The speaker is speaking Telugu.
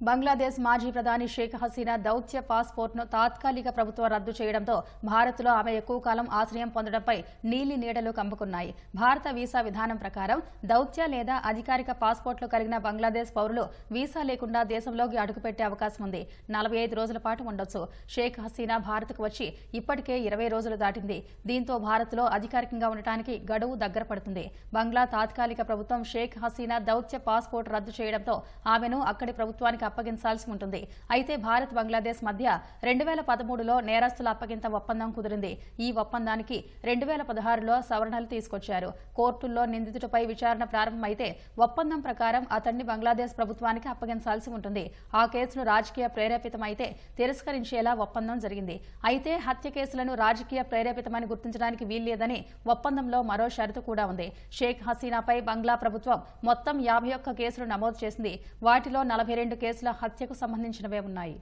బంగ్లాదేశ్ మాజీ ప్రధాని షేక్ హసీనా దౌత్య పాస్పోర్ట్ను తాత్కాలిక ప్రభుత్వం రద్దు చేయడంతో భారత్లో ఆమె ఎక్కువ కాలం ఆశ్రయం పొందడంపై నీలి నీడలు కమ్ముకున్నాయి. భారత వీసా విధానం ప్రకారం దౌత్య లేదా అధికారిక పాస్పోర్ట్లు కలిగిన బంగ్లాదేశ్ పౌరులు వీసా లేకుండా దేశంలోకి అడుగుపెట్టే అవకాశం ఉంది. నలభై ఐదు రోజుల పాటు ఉండొచ్చు. షేక్ హసీనా భారత్కు వచ్చి ఇప్పటికే ఇరవై రోజులు దాటింది. దీంతో భారత్లో అధికారికంగా ఉండటానికి గడువు దగ్గర పడుతుంది. బంగ్లా తాత్కాలిక ప్రభుత్వం షేక్ హసీనా దౌత్య పాస్పోర్ట్ రద్దు చేయడంతో ఆమెను అక్కడి ప్రభుత్వానికి అప్పగించాల్సి ఉంటుంది అయితే భారత్ బంగ్లాదేశ్ మధ్య రెండు వేల పదమూడులో నేరస్తుల అప్పగింత ఒప్పందం కుదిరింది. ఈ ఒప్పందానికి రెండు వేల పదహారులో సవరణలు తీసుకొచ్చారు. కోర్టుల్లో నిందితుడిపై విచారణ ప్రారంభమైతే ఒప్పందం ప్రకారం అతన్ని బంగ్లాదేశ్ ప్రభుత్వానికి అప్పగించాల్సి ఉంటుంది ఆ కేసును రాజకీయ ప్రేరేపితమైతే తిరస్కరించేలా ఒప్పందం జరిగింది. అయితే హత్య కేసులను రాజకీయ ప్రేరేపితమని గుర్తించడానికి వీల్లేదని ఒప్పందంలో మరో షరతు కూడా ఉంది. షేక్ హసీనాపై బంగ్లా ప్రభుత్వం మొత్తం యాభై ఒక్క కేసులు నమోదు చేసింది. వాటిలో నలభై రెండు కేసుల హత్యకు సంబంధించినవే ఉన్నాయి.